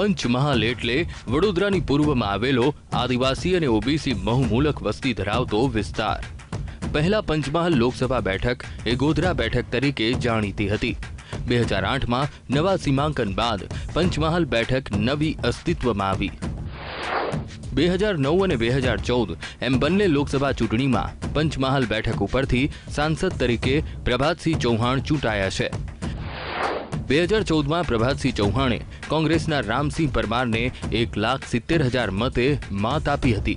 પંચમહાલ એટલે વડોદરાની પૂર્વમાં આવેલો આદિવાસી અને ઓબીસી બહુમૂલક વસ્તી ધરાવતો વિસ્તાર. પહેલા પંચમહાલ લોકસભા બેઠક એ ગોધરા બેઠક તરીકે જાણીતી હતી. બે હજાર આઠમાં નવા સીમાંકન બાદ પંચમહાલ બેઠક નવી અસ્તિત્વમાં આવી. બે હજાર નવ અને બે હજાર ચૌદ એમ બંને લોકસભા ચૂંટણીમાં પંચમહાલ બેઠક ઉપરથી સાંસદ તરીકે પ્રભાતસિંહ ચૌહાણ ચૂંટાયા છે. બે હજાર ચૌદમાં પ્રભાતસિંહ ચૌહાણે કોંગ્રેસના રામસિંહ પરમારને એક લાખ સિત્તેર હજાર મતે માત આપી હતી.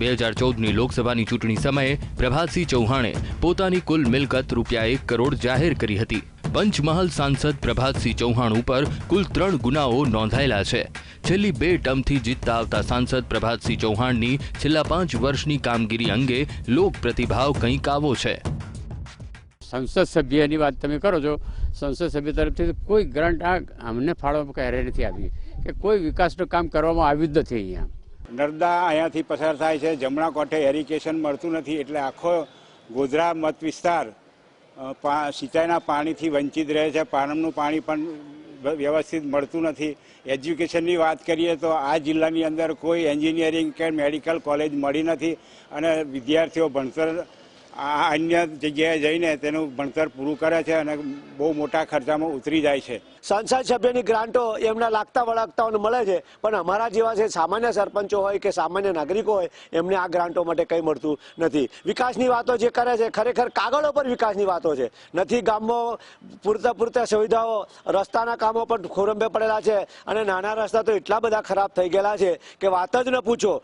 બે હજાર ચૌદની લોકસભાની ચૂંટણી સમયે પ્રભાતસિંહ ચૌહાણે પોતાની કુલ મિલકત રૂપિયા એક કરોડ જાહેર કરી હતી. પંચમહાલ સાંસદ પ્રભાતસિંહ ચૌહાણ ઉપર કુલ ત્રણ ગુનાઓ નોંધાયેલા છે. છેલ્લી બે ટર્મથી જીતતા આવતા સાંસદ પ્રભાતસિંહ ચૌહાણની છેલ્લા પાંચ વર્ષની કામગીરી અંગે લોક પ્રતિભાવ કંઈક આવો છે. સંસદ સભ્યની વાત તમે કરો છો. સંસદ સભ્ય તરફથી કોઈ ગ્રાન્ટ આ અમને ફાળો ક્યારે નથી આવી કે કોઈ વિકાસનું કામ કરવામાં આવ્યું જ નથી અહીંયા. નર્મદા અહીંયાથી પસાર થાય છે. જમણા કોઠે એરિગેશન મળતું નથી એટલે આખો ગોધરા મત વિસ્તાર સિંચાઈના પાણીથી વંચિત રહે છે. પાનમનું પાણી પણ વ્યવસ્થિત મળતું નથી. એજ્યુકેશનની વાત કરીએ તો આ જિલ્લાની અંદર કોઈ એન્જિનિયરિંગ કે મેડિકલ કોલેજ મળી નથી અને વિદ્યાર્થીઓ ભણતર અન્ય જગ્યાએ જઈને તેનું ભણતર પૂરું કરે છે અને બહુ મોટા ખર્ચામાં ઉતરી જાય છે. સંસદ સભ્યની ગ્રાન્ટો એમના લાગતા વળગતાઓને મળે છે, પણ અમારા જેવા છે સામાન્ય સરપંચો હોય કે સામાન્ય નાગરિકો હોય, એમને આ ગ્રાન્ટો માટે કંઈ મળતું નથી. વિકાસની વાતો જે કરે છે, ખરેખર કાગળો પર વિકાસની વાતો છે. નથી ગામમાં પૂરતા પૂરતા સુવિધાઓ, રસ્તાના કામો પણ ખોરંભે પડેલા છે અને નાના રસ્તા તો એટલા બધા ખરાબ થઈ ગયેલા છે કે વાત જ ન પૂછો.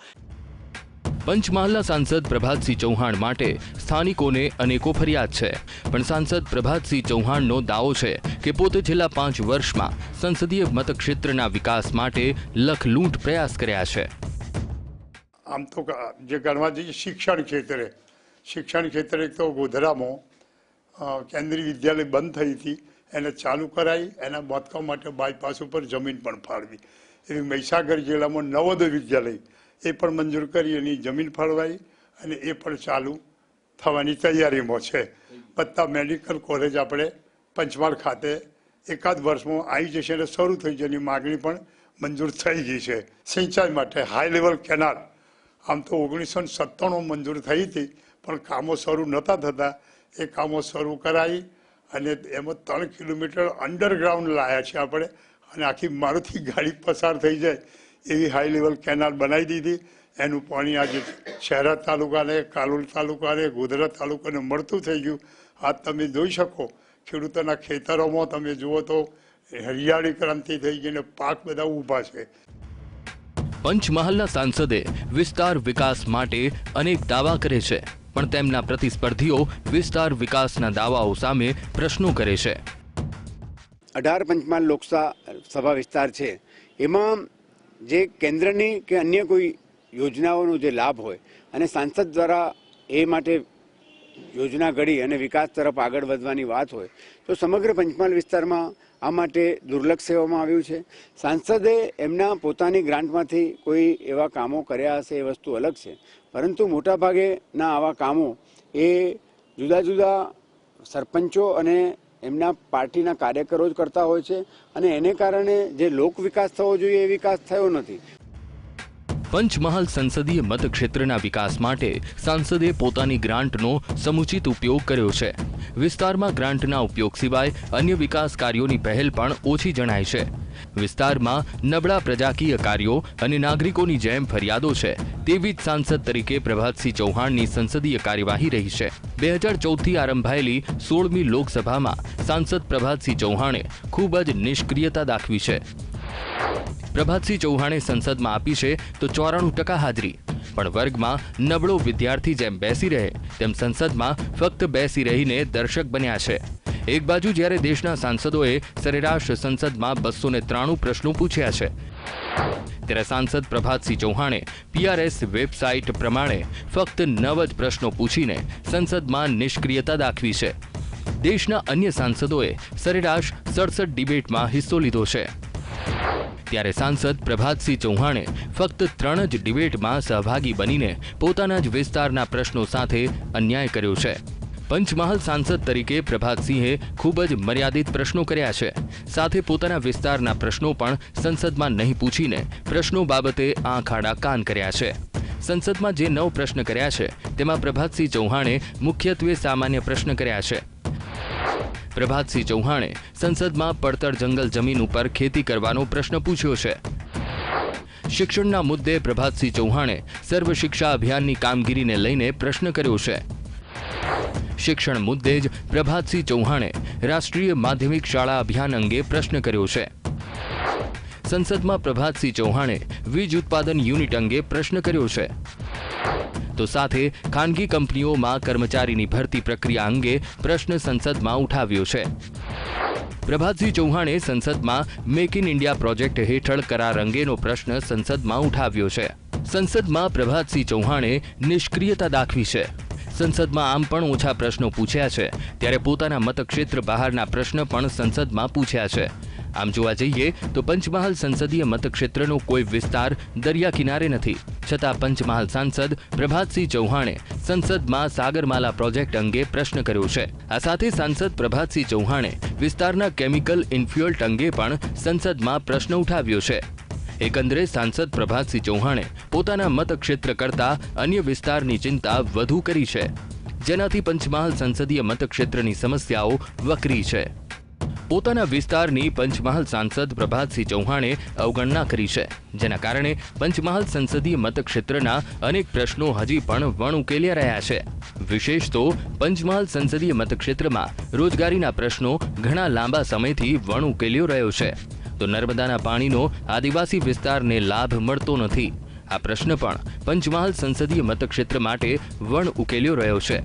પંચમહાલના સાંસદ પ્રભાતસિંહ ચૌહાણ માટે સ્થાનિકોને અનેકો ફરિયાદ છે. પણ સાંસદ પ્રભાતસિંહ ચૌહાણનો દાવો છે કે પોતે છેલ્લા પાંચ વર્ષમાં સંસદીય મતક્ષેત્રના વિકાસ માટે લખલૂંટ પ્રયાસ કર્યા છે. આમ તો જે ગણવા જઈએ શિક્ષણ ક્ષેત્રે શિક્ષણ ક્ષેત્રે તો ગોધરામાં કેન્દ્રીય વિદ્યાલય બંધ થઈ હતી. એને ચાલુ કરાવી એના બાંધકામ માટે બાયપાસ ઉપર જમીન પણ ફાળવી. એવી મહીસાગર જિલ્લામાં નવોદય વિદ્યાલય એ પણ મંજૂર કરી એની જમીન ફાળવાઈ અને એ પણ ચાલુ થવાની તૈયારીમાં છે. બધા મેડિકલ કોલેજ આપણે પંચમહાલ ખાતે એકાદ વર્ષમાં આવી જશે અને શરૂ થઈ જશે એની માગણી પણ મંજૂર થઈ ગઈ છે. સિંચાઈ માટે હાઈ લેવલ કેનાલ આમ તો ઓગણીસો સત્તાણું મંજૂર થઈ હતી, પણ કામો શરૂ નહોતા થતા. એ કામો શરૂ કરાવી અને એમાં ત્રણ કિલોમીટર અંડરગ્રાઉન્ડ લાયા છે આપણે અને આખી મારુતિ ગાડી પસાર થઈ જાય. એવી હાઈ લેવલ કેનાલ બનાવી દીધી. એનું પાણી આજે શહેરા તાલુકાને કાલોલ તાલુકાને ગોધરા તાલુકાને મળતું થઈ ગયું. આ તમે જોઈ શકો ખેડૂતોના ખેતરોમાં તમે જુઓ તો હરિયાળી ક્રાંતિ થઈ ગઈ ને પાક બધા ઊભા છે. પંચમહાલના સાંસદે વિસ્તાર વિકાસ માટે અનેક દાવા કરે છે પણ તેમના પ્રતિસ્પર્ધીઓ વિસ્તાર વિકાસના દાવાઓ સામે પ્રશ્નો કરે છે. અઢાર પંચમહાલ લોકસભા વિસ્તાર છે. એમાં જે કેન્દ્રની કે અન્ય કોઈ યોજનાઓનો જે લાભ હોય અને સાંસદ દ્વારા એ માટે યોજના ઘડી અને વિકાસ તરફ આગળ વધવાની વાત હોય, તો સમગ્ર પંચમહાલ વિસ્તારમાં આ માટે દુર્લક્ષ સેવામાં આવ્યું છે. સાંસદે એમના પોતાની ગ્રાન્ટમાંથી કોઈ એવા કામો કર્યા હશે એ વસ્તુ અલગ છે. પરંતુ મોટાભાગેના આવા કામો એ જુદા જુદા સરપંચો અને એમના પાર્ટીના કાર્યકરો જ કરતા હોય છે. અને એને કારણે જે લોક વિકાસ થવો જોઈએ એ વિકાસ થયો નથી. પંચમહાલ સંસદીય મતક્ષેત્રના વિકાસ માટે સાંસદે પોતાની ગ્રાન્ટનો સમુચિત ઉપયોગ કર્યો છે. વિસ્તારમાં ગ્રાન્ટના ઉપયોગ સિવાય અન્ય વિકાસ કાર્યોની પહેલ પણ ઓછી જણાય છે. વિસ્તારમાં નબળા પ્રજાકીય કાર્યો અને નાગરિકોની જેમ ફરિયાદો છે, તેવી જ સાંસદ તરીકે પ્રભાતસિંહ ચૌહાણની સંસદીય કાર્યવાહી રહી છે. બે હજાર ચૌદથી આરંભાયેલી સોળમી લોકસભામાં સાંસદ પ્રભાતસિંહ ચૌહાણે ખૂબ જ નિષ્ક્રિયતા દાખવી છે. પ્રભાતસિંહ ચૌહાણે સંસદમાં આપી છે તો ચોરાણું ટકા હાજરી. પણ વર્ગમાં નબળો વિદ્યાર્થી જેમ બેસી રહે, તેમ સંસદમાં ફક્ત બેસી રહીને દર્શક બન્યા છે. એક બાજુ જ્યારે દેશના સાંસદોએ સરેરાશ સંસદમાં બસો ને ત્રાણું પ્રશ્નો પૂછ્યા છે. ત્યારે સાંસદ પ્રભાતસિંહ ચૌહાણે પીઆરએસ વેબસાઇટ પ્રમાણે ફક્ત નવ જ પ્રશ્નો પૂછીને સંસદમાં નિષ્ક્રિયતા દાખવી છે. દેશના અન્ય સાંસદોએ સરેરાશ સડસઠ ડિબેટમાં હિસ્સો લીધો છે. ત્યારે સાંસદ પ્રભાતસિંહ ચૌહાણે ફક્ત ત્રણ જ ડિબેટમાં સહભાગી બનીને પોતાના જ વિસ્તારના પ્રશ્નો સાથે અન્યાય કર્યો છે. પંચમહાલ સાંસદ તરીકે પ્રભાતસિંહે ખૂબ જ મર્યાદિત પ્રશ્નો કર્યા છે. સાથે પોતાના વિસ્તારના પ્રશ્નો પણ સંસદમાં નહીં પૂછીને પ્રશ્નો બાબતે આંખ આડા કાન કર્યા છે. સંસદમાં જે નવ પ્રશ્ન કર્યા છે, તેમાં પ્રભાતસિંહ ચૌહાણે મુખ્યત્વે સામાન્ય પ્રશ્ન કર્યા છે. પ્રભાતસિંહ ચૌહાણે સંસદમાં પડતર જંગલ જમીન ઉપર ખેતી કરવાનો પ્રશ્ન પૂછ્યો છે. શિક્ષણના મુદ્દે પ્રભાતસિંહ ચૌહાણે સર્વ શિક્ષા અભિયાનની કામગીરીને લઈને પ્રશ્ન કર્યો છે. શિક્ષણ મુદ્દે જ પ્રભાતસિંહ ચૌહાણે રાષ્ટ્રીય માધ્યમિક શાળા અભિયાન અંગે પ્રશ્ન કર્યો છે. સંસદમાં પ્રભાતસિંહ ચૌહાણે વીજ ઉત્પાદન યુનિટ અંગે પ્રશ્ન કર્યો છે. તો સાથે ખાનગી કંપનીઓમાં કર્મચારીની ભરતી પ્રક્રિયા અંગે પ્રશ્ન સંસદમાં ઉઠાવ્યો છે. પ્રભાતસિંહ ચૌહાણે સંસદમાં મેક ઇન ઇન્ડિયા પ્રોજેક્ટ હેઠળ કરાર અંગેનો પ્રશ્ન સંસદમાં ઉઠાવ્યો છે. સંસદમાં પ્રભાતસિંહ ચૌહાણે નિષ્ક્રિયતા દાખવી છે. સંસદમાં આમ પણ ઓછા પ્રશ્નો પૂછ્યા છે. ત્યારે પોતાના મતક્ષેત્ર બહારના પ્રશ્ન પણ સંસદમાં પૂછ્યા છે. આમ જોવા જઈએ તો પંચમહાલ સંસદીય મતક્ષેત્રનો કોઈ વિસ્તાર દરિયા કિનારે નથી. છતાં પંચમહાલ સાંસદ પ્રભાતસિંહ ચૌહાણે સંસદમાં સાગરમાલા પ્રોજેક્ટ અંગે પ્રશ્ન કર્યો છે. આ સાથે સાંસદ પ્રભાતસિંહ ચૌહાણે વિસ્તારના કેમિકલ ઇન્ફ્યુઅલ્ટ અંગે પણ સંસદમાં પ્રશ્ન ઉઠાવ્યો છે. એકંદરે સાંસદ પ્રભાતસિંહ ચૌહાણે પોતાના મતક્ષેત્ર કરતા અન્ય વિસ્તારની ચિંતા વધુ કરી છે. જેનાથી પંચમહાલ સંસદીય મતક્ષેત્રની સમસ્યાઓ વકરી છે. પોતાના વિસ્તારની પંચમહાલ સાંસદ પ્રભાતસિંહ ચૌહાણે અવગણના કરી છે. જેના કારણે પંચમહાલ સંસદીય મતક્ષેત્રના અનેક પ્રશ્નો હજી પણ વણ ઉકેલ્યા રહ્યા છે. વિશેષ તો પંચમહાલ સંસદીય મતક્ષેત્રમાં રોજગારીના પ્રશ્નો ઘણા લાંબા સમયથી વણ ઉકેલ્યો રહ્યો છે. તો નર્મદાના પાણીનો આદિવાસી વિસ્તારને લાભ મળતો નથી. આ પ્રશ્ન પણ પંચમહાલ સંસદીય મતક્ષેત્ર માટે વણ ઉકેલ્યો રહ્યો છે.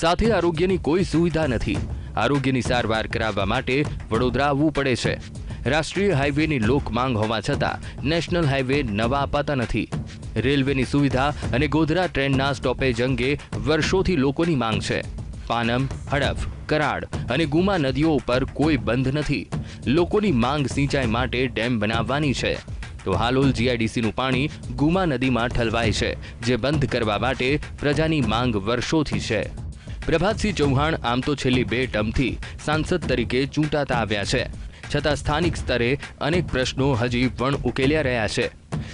સાથે આરોગ્યની કોઈ સુવિધા નથી. આરોગ્યની સારવાર કરાવવા માટે વડોદરા આવવું પડે છે. રાષ્ટ્રીય હાઈવેની લોક માંગ હોવા છતાં નેશનલ હાઈવે નવા અપાતા નથી. રેલવેની સુવિધા અને ગોધરા ટ્રેનના સ્ટોપેજ અંગે વર્ષોથી લોકોની માંગ છે. પાનમ, હડફ, કરાડ અને ગુમા નદીઓ ઉપર કોઈ બંધ નથી. લોકોની માંગ સિંચાઈ માટે ડેમ બનાવવાની છે. તો હાલોલ જીઆઈડીસીનું પાણી ગુમા નદીમાં ઠલવાય છે, જે બંધ કરવા માટે પ્રજાની માંગ વર્ષોથી છે. પ્રભાતસિંહ ચૌહાણ આમ તો છેલ્લી બે ટર્મથી સાંસદ તરીકે ચૂંટાતા આવ્યા છે. છતાં સ્થાનિક સ્તરે અનેક પ્રશ્નો હજી પણ ઉકેલ્યા રહ્યા છે.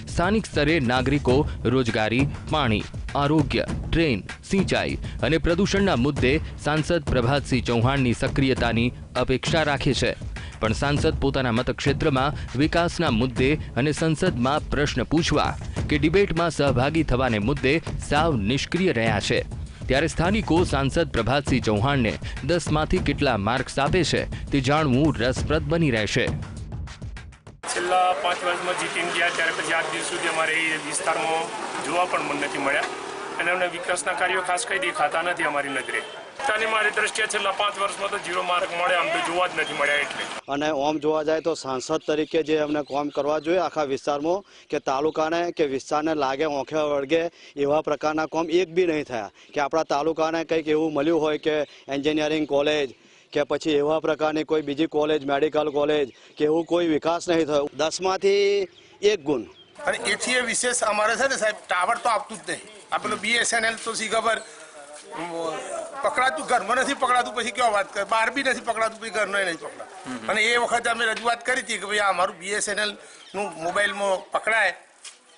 સ્થાનિક સ્તરે નાગરિકો, રોજગારી, પાણી, આરોગ્ય, ટ્રેન, સિંચાઈ અને પ્રદૂષણના મુદ્દે સાંસદ પ્રભાતસિંહ ચૌહાણની સક્રિયતાની અપેક્ષા રાખે છે. પણ સાંસદ પોતાના મતક્ષેત્રમાં વિકાસના મુદ્દે અને સંસદમાં પ્રશ્ન પૂછવા કે ડિબેટમાં સહભાગી થવાને મુદ્દે સાવ નિષ્ક્રિય રહ્યા છે. ત્યારે સ્થાનિકો સાંસદ પ્રભાતસિંહ ચૌહાણને દસમાંથી કેટલા માર્ક્સ આપે છે તે જાણવું રસપ્રદ બની રહેશે. છેલ્લા પાંચ વર્ષમાં જીતીને ગયા ત્યારે પછી આજ દિવસ સુધી અમારે એ વિસ્તારમાં જોવા પણ મન નથી મળ્યા. અને અમને વિકાસના કાર્યો ખાસ કંઈ દેખાતા નથી અમારી નજરે. અને મારી દ્રષ્ટિએ છેલ્લા પાંચ વર્ષમાં તો ઝીરો માર્ક મળે આમ તો જોવા જ નથી મળ્યા એટલે. અને ઓમ જોવા જાય તો સાંસદ તરીકે જે અમને કામ કરવા જોઈએ આખા વિસ્તારમાં કે તાલુકાને કે વિસ્તારને લાગે ઓંખે વળગે એવા પ્રકારના કામ એક બી નહીં થયા. કે આપણા તાલુકાને કંઈક એવું મળ્યું હોય કે એન્જિનિયરિંગ કોલેજ કે પછી એવા પ્રકારની કોઈ બીજી કોલેજ મેડિકલ કોલેજ કે એવું કોઈ વિકાસ નહીં થયો. દસમાંથી એક ગુણ. અને એથી એ વિશેષ અમારે છે ને સાહેબ ટાવર તો આપતું જ નહીં. આ પેલું બીએસએનએલ તો શી ખબર? પકડાતું ઘરમાં નથી પકડાતું પછી કેવા વાત કરે? બહાર બી નથી પકડાતું પછી ઘરનો નહીં પકડાતું. અને એ વખતે અમે રજૂઆત કરી હતી કે ભાઈ આ અમારું બીએસએનએલનું મોબાઈલમાં પકડાય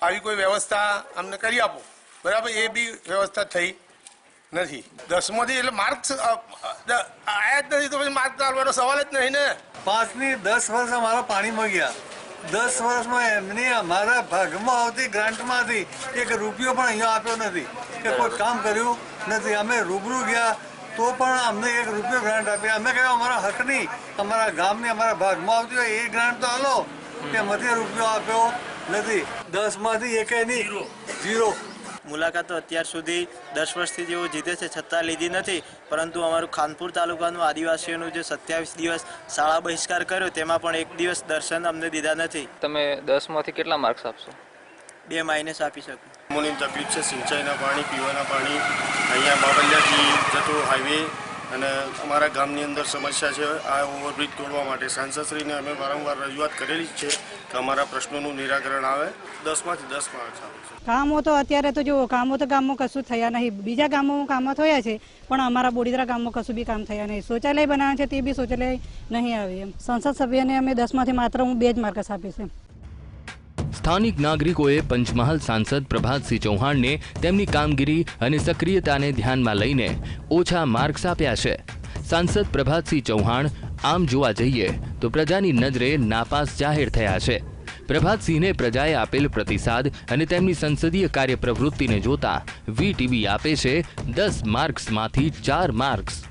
આવી કોઈ વ્યવસ્થા અમને કરી આપો. બરાબર? એ બી વ્યવસ્થા થઈ નથી. દસમાંથી એટલે માર્ક્સ આયા જ નથી તો પછી માર્ક ચાલવાનો સવાલ જ નહીં ને. પાંચની દસ વર્ષ અમારા પાણીમાં ગયા. દસ વર્ષમાં એમની અમારા ભાગમાં આવતી ગ્રાન્ટમાંથી એક રૂપિયો પણ અહીંયા આપ્યો નથી. કે કોઈ કામ કર્યું? નથી. અમે રૂબરૂ ગયા તો પણ અમને એક રૂપિયો ગ્રાન્ટ આપી અમે કહ્યું અમારા હકની અમારા ગામની અમારા ભાગમાં આવતી હોય એ ગ્રાન્ટ તો હાલો કે મધ્ય રૂપિયો આપ્યો. નથી. દસમાંથી એકે નહીં. ઝીરો. મુલાકાત તો અત્યાર સુધી દસ વર્ષથી જેઓ જીતે છે છતાં લીધી નથી. પરંતુ અમારું ખાનપુર તાલુકાનું આદિવાસીઓનું જે સત્યાવીસ દિવસ શાળા બહિષ્કાર કર્યો તેમાં પણ એક દિવસ દર્શન અમને દીધા નથી. તમે દસમાંથી કેટલા માર્ક્સ આપશો? બે માઇનસ આપી શકું. મોની તકલીફ છે. સિંચાઈના પાણી, પીવાના પાણી, અહીંયા બાબલિયાથી જતો હાઈવે અને અમારા ગામની અંદર સમસ્યા છે. આ ઓવરબ્રિજ તોડવા માટે સાંસદશ્રીને અમે વારંવાર રજૂઆત કરેલી જ છે કે અમારા પ્રશ્નોનું નિરાકરણ આવે. દસમાંથી દસ માર્ક્સ કામો તો અત્યારે તો જુઓ કામો તો ગામમાં કશું થયા નહીં. બીજા ગામોમાં કામો થયા છે, પણ અમારા બોડીદરા ગામમાં કશું બી કામ થયા નહીં. શૌચાલય બનાવ્યા છે તે બી શૌચાલય નહીં આવે એમ. સંસદ સભ્યને અમે દસમાંથી માત્ર હું બે જ માર્કસ આપીશ એમ. સ્થાનિક નાગરિકોએ પંચમહાલ સાંસદ પ્રભાતસિંહ ચૌહાણને તેમની કામગીરી અને સક્રિયતાને ધ્યાનમાં લઈને ઓછા માર્ક્સ આપ્યા છે. સાંસદ પ્રભાતસિંહ ચૌહાણ, આમ જોવા જઈએ તો પ્રજાની નજરે નાપાસ જાહેર થયા છે. પ્રભાતસિંહને પ્રજાએ આપેલ પ્રતિસાદ અને તેમની સંસદીય કાર્ય પ્રવૃત્તિને જોતા વીટીવી આપે છે, દસ માર્ક્સમાંથી ચાર માર્ક્સ.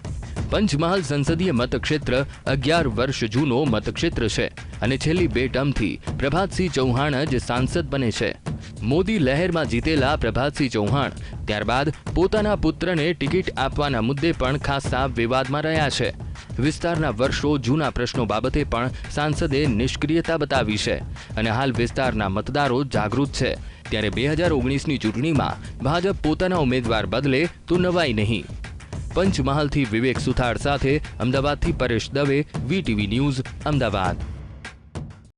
પંચમહાલ સંસદીય મતક્ષેત્ર અગિયાર વર્ષ જૂનો મતક્ષેત્ર છે અને છેલ્લી બે ટર્મથી પ્રભાતસિંહ ચૌહાણ જ સાંસદ બને છે. મોદી લહેરમાં જીતેલા પ્રભાતસિંહ ચૌહાણ ત્યારબાદ પોતાના પુત્રને ટિકિટ આપવાના મુદ્દે પણ ખાસા વિવાદમાં રહ્યા છે. વિસ્તારના વર્ષો જૂના પ્રશ્નો બાબતે પણ સાંસદે નિષ્ક્રિયતા બતાવી છે અને હાલ વિસ્તારના મતદારો જાગૃત છે. ત્યારે બે હજાર ઓગણીસની ચૂંટણીમાં ભાજપ પોતાના ઉમેદવાર બદલે તો નવાઈ નહીં. પંચમહાલથી વિવેક સુથાર સાથે અમદાવાદથી પરેશ દવે વીટીવી ન્યૂઝ અમદાવાદ.